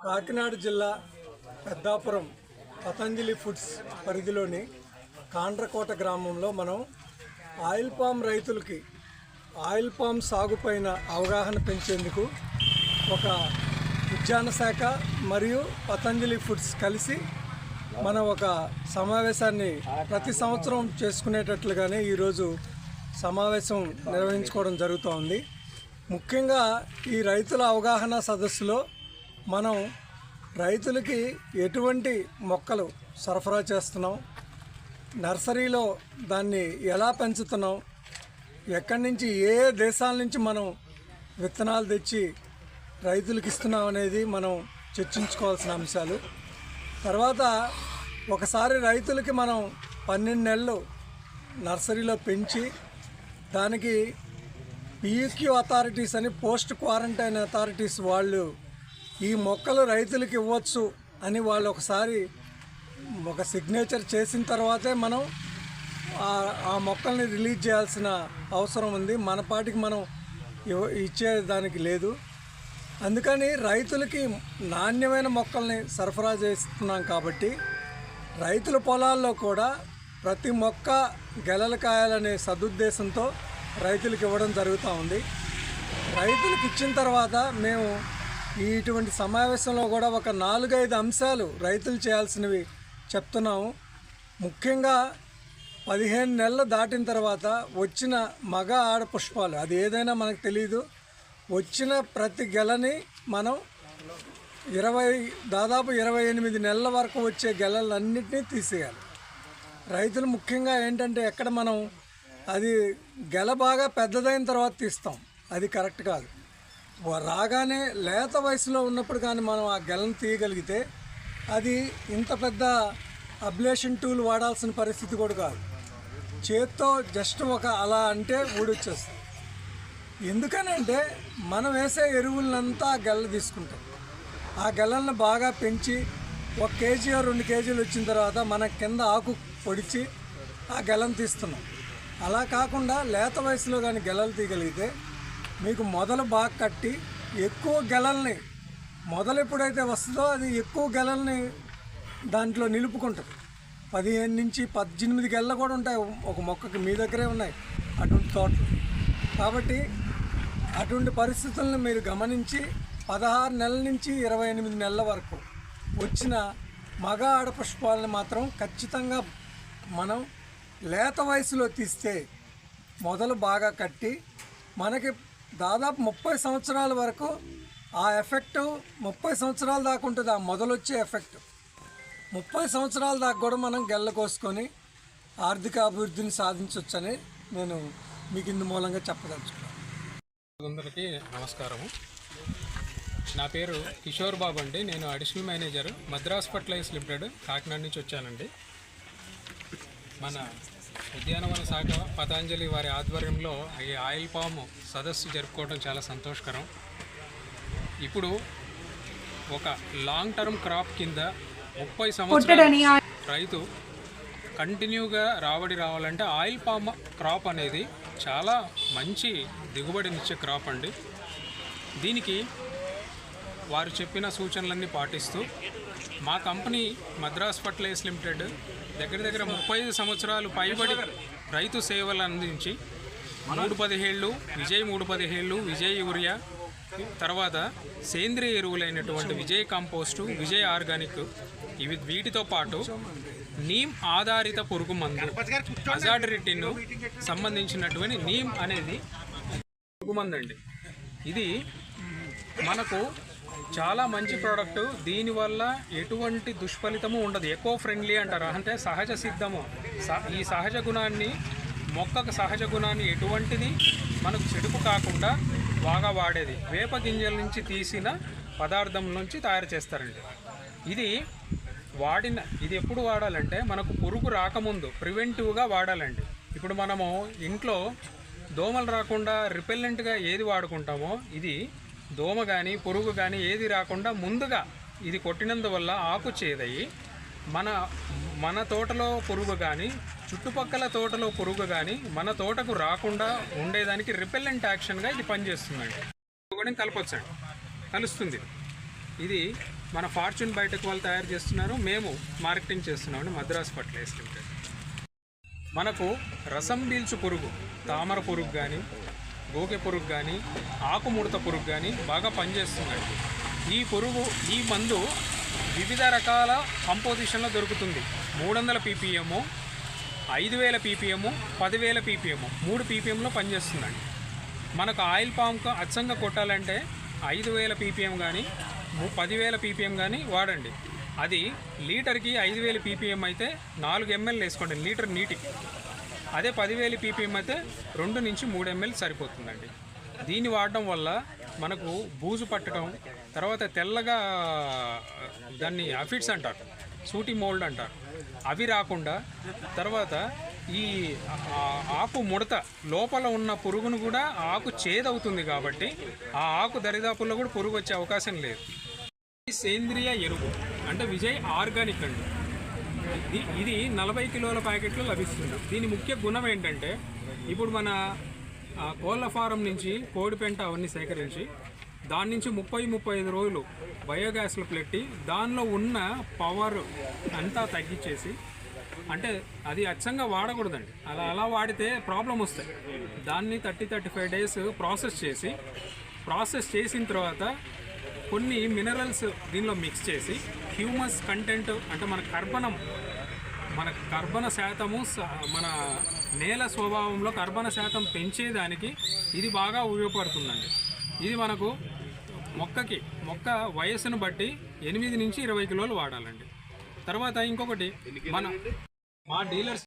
కాకినాడ జిల్లా పెద్దాపురం పతంజలి ఫుడ్స్ పరిధిలోని కాండ్రకోట గ్రామంలో మనం ఆయిల్ పామ్ రైతులకి ఆయిల్ పామ్ సాగుపైన అవగాహన పెంచేందుకు ఒక ఉద్యాన శాఖ మరియు పతంజలి ఫుడ్స్ కలిసి మనం ఒక సమావేశాన్ని ప్రతి సంవత్సరం చేసుకునేటట్లుగానే ఈరోజు సమావేశం నిర్వహించుకోవడం జరుగుతూ ఉంది ముఖ్యంగా ఈ రైతుల అవగాహన సదస్సులో మనం రైతులకి ఎటువంటి మొక్కలు సరఫరా చేస్తున్నాం? నర్సరీలో దాన్ని ఎలా పెంచుతున్నాం? ఎక్కడి నుంచి ఏ దేశాల నుంచి మనం విత్తనాలు తెచ్చి రైతులకు ఇస్తున్నాం అనేది మనం చర్చించుకోవాల్సిన అంశాలు. తర్వాత ఒకసారి రైతులకి మనం పన్నెండు నెలలు నర్సరీలో పెంచి దానికి పియూక్యూ అథారిటీస్ అని పోస్ట్ క్వారంటైన్ అథారిటీస్ వాళ్ళు ఈ మొక్కలు రైతులకు ఇవ్వచ్చు అని వాళ్ళు ఒకసారి ఒక సిగ్నేచర్ చేసిన తర్వాతే మనం ఆ- మొక్కల్ని రిలీజ్ చేయాల్సిన అవసరం ఉంది. మన పాటికి మనం ఇవ్వ- ఇచ్చే దానికి లేదు. అందుకని రైతులకి నాణ్యమైన మొక్కల్ని సరఫరా చేస్తున్నాం కాబట్టి రైతుల పొలాల్లో కూడా ప్రతి మొక్క గెలలు కాయాలనే సదుద్దేశంతో రైతులకు ఇవ్వడం జరుగుతూ ఉంది. రైతులకు ఇచ్చిన తర్వాత మేము ఇటువంటి సమావేశంలో కూడా ఒక నాలుగైదు అంశాలు రైతులు చేయాల్సినవి చెప్తున్నాము. ముఖ్యంగా పదిహేను నెలలు దాటిన తర్వాత వచ్చిన మగ ఆడ పుష్పాలు అది ఏదైనా మనకు తెలియదు వచ్చిన ప్రతి గెలని మనం ఇరవై దాదాపు ఇరవై ఎనిమిది నెలల వరకు వచ్చే గెలలన్నింటినీ తీసేయాలి. రైతులు ముఖ్యంగా ఏంటంటే ఎక్కడ మనం అది గెల బాగా పెద్దదైన తర్వాత తీస్తాం. అది కరెక్ట్ కాదు. రాగానే లేత వయసులో ఉన్నప్పుడు కానీ మనం ఆ గెలను తీయగలిగితే అది ఇంత పెద్ద అబ్లేషన్ టూల్ వాడాల్సిన పరిస్థితి కూడా కాదు. చేత్తో జస్ట్ ఒక అలా అంటే ఊడొచ్చేస్తుంది. ఎందుకనంటే మనం వేసే ఎరువులనంతా ఆ గెల్ల తీసుకుంటాం. ఆ గెలల్ని బాగా పెంచి ఒక కేజీ రెండు కేజీలు వచ్చిన తర్వాత మన కింద ఆకు పొడిచి ఆ గెలను తీస్తున్నాం. అలా కాకుండా లేత వయసులో కానీ గెలలు తీయగలిగితే మీకు మొదలు బాగా కట్టి ఎక్కువ గెలల్ని మొదలు ఎప్పుడైతే వస్తుందో అది ఎక్కువ గెలల్ని దాంట్లో నిలుపుకుంటుంది. పదిహేను నుంచి పద్దెనిమిది గెల్ల కూడా ఉంటాయి ఒక మొక్కకి మీ దగ్గరే ఉన్నాయి అటువంటి తోటలు. కాబట్టి అటువంటి పరిస్థితులను మీరు గమనించి పదహారు నెలల నుంచి ఇరవై ఎనిమిది నెలల వరకు వచ్చిన మగ ఆడ పుష్పాలను మాత్రం ఖచ్చితంగా మనం లేత వయసులో తీస్తే మొదలు బాగా కట్టి మనకి దాదాపు ముప్పై సంవత్సరాల వరకు ఆ ఎఫెక్ట్ ముప్పై సంవత్సరాల దాకా ఉంటుంది ఆ మొదలొచ్చే ఎఫెక్ట్. ముప్పై సంవత్సరాల దాకా కూడా మనం గెల్లకోసుకొని ఆర్థిక అభివృద్ధిని సాధించవచ్చని నేను మీకు ఇందు మూలంగా చెప్పదలుచుకున్నాను. అందరికీ నమస్కారము. నా పేరు కిషోర్ బాబు అండి. నేను additional manager Madras fertilizers limited Kakinada నుంచి వచ్చానండి. మన ఉద్యానవన శాఖ పతాంజలి వారి ఆధ్వర్యంలో ఈ ఆయిల్ పామ్ సదస్సు జరుపుకోవడం చాలా సంతోషకరం. ఇప్పుడు ఒక లాంగ్ టర్మ్ క్రాప్ కింద ముప్పై సంవత్సరాలు రైతు కంటిన్యూగా రాబడి రావాలంటే ఆయిల్ పామ్ క్రాప్ అనేది చాలా మంచి దిగుబడినిచ్చే క్రాప్ అండి. దీనికి వారు చెప్పిన సూచనలన్నీ పాటిస్తూ మా కంపెనీ మద్రాస్ ఫర్టిలైజర్స్ లిమిటెడ్ దగ్గర దగ్గర ముప్పై ఐదు సంవత్సరాలు పైబడి రైతు సేవలు అందించి మూడు పదిహేళ్ళు విజయ్ మూడు పదిహేళ్ళు విజయ్ యూరియా తర్వాత సేంద్రియ ఎరువులైనటువంటి విజయ్ కంపోస్టు విజయ్ ఆర్గానిక్ ఇవి వీటితో పాటు నీమ్ ఆధారిత పురుగు మందు అజాడరిటిన్ సంబంధించినటువంటి నీమ్ అనేది పురుగు మందు అండి ఇది మనకు చాలా మంచి ప్రోడక్ట్ దీనివల్ల ఎటువంటి దుష్ఫలితము ఉండదు. ఎకో ఫ్రెండ్లీ అంటారు. అంటే సహజ సిద్ధము. ఈ సహజ గుణాన్ని మొక్కకు సహజ గుణాన్ని ఎటువంటిది? మనకు చెడుపు కాకుండా బాగా వాడేది. వేప గింజల నుంచి తీసిన పదార్థం నుంచి తయారు చేస్తారండి. ఇది వాడిన ఇది ఎప్పుడు వాడాలంటే మనకు పురుగు రాకముందు ప్రివెంటివ్గా వాడాలండి. ఇప్పుడు మనము ఇంట్లో దోమలు రాకుండా రిపెల్లెంట్గా ఏది వాడుకుంటామో ఇది దోమ కానీ పురుగు కానీ ఏది రాకుండా ముందుగా ఇది కొట్టినందువల్ల ఆకు చేదయ్యి మన మన తోటలో పురుగు కానీ చుట్టుపక్కల తోటలో పురుగు కానీ మన తోటకు రాకుండా ఉండేదానికి రిపెల్లెంట్ యాక్షన్గా ఇది పనిచేస్తుందండి. కూడా కలపొచ్చండి. కలుస్తుంది. ఇది మన ఫార్చ్యూన్ బయటకు వాళ్ళు తయారు చేస్తున్నారు. మేము మార్కెటింగ్ చేస్తున్నామండి. మద్రాస్ ఫర్టిలైజర్ లిమిటెడ్ మనకు రసం పీల్చు పురుగు తామర పురుగు కానీ గోకె పురుగు కానీ ఆకుముడత పురుగు కానీ బాగా పనిచేస్తుందండి ఈ పురుగు ఈ మందు వివిధ రకాల కంపోజిషన్లో దొరుకుతుంది. మూడు వందల పీపీఎము ఐదు వేల పీపీఎము పదివేల పీపీఎము మూడు పీపీఎంలో పనిచేస్తుందండి మనకు ఆయిల్ పామ్కు అచ్చంగా కొట్టాలంటే ఐదు వేల పీపీఎం కానీ పదివేల పీపీఎం కానీ వాడండి. అది లీటర్కి ఐదు వేల పీపీఎం అయితే నాలుగు ఎంఎల్ వేసుకోండి లీటర్ నీటికి అదే పదివేలు పీపీఎం అయితే రెండు నుంచి మూడు ఎంఎల్ సరిపోతుందండి. దీన్ని వాడడం వల్ల మనకు బూజు పట్టడం తర్వాత తెల్లగా దాన్ని అఫిడ్స్ అంటారు సూటి మోల్డ్ అంటారు. అవి రాకుండా తర్వాత ఈ ఆకు ముడత లోపల ఉన్న పురుగును కూడా ఆకు చేదవుతుంది కాబట్టి ఆ ఆకు దరిదాపుల్లో కూడా పురుగు వచ్చే అవకాశం లేదు. సేంద్రియ ఎరువు అంటే విజయ్ ఆర్గానిక్ అండి. ఇది ఇది నలభై కిలోల ప్యాకెట్లు లభిస్తుంది. దీని ముఖ్య గుణం ఏంటంటే ఇప్పుడు మన కోళ్ళ ఫారం నుంచి కోడి పెంట అవన్నీ సేకరించి దాని నుంచి ముప్పై ముప్పై ఐదు రోజులు బయోగ్యాస్లు పెట్టి దానిలో ఉన్న పవర్ అంతా తగ్గించేసి అంటే అది అచ్చంగా వాడకూడదండి. అలా అలా వాడితే ప్రాబ్లం వస్తాయి. దాన్ని thirty thirty five days process చేసి ప్రాసెస్ చేసిన తర్వాత కొన్ని మినరల్స్ దీనిలో మిక్స్ చేసి హ్యూమస్ కంటెంట్ అంటే మన కర్బనం మన కర్బన శాతము స- మన నేల స్వభావంలో కర్బన శాతం పెంచేదానికి ఇది బాగా ఉపయోగపడుతుందండి. ఇది మనకు మొక్కకి మొక్క వయస్సును బట్టి ఎనిమిది నుంచి ఇరవై కిలోలు వాడాలండి. తర్వాత ఇంకొకటి మన మా డీలర్స్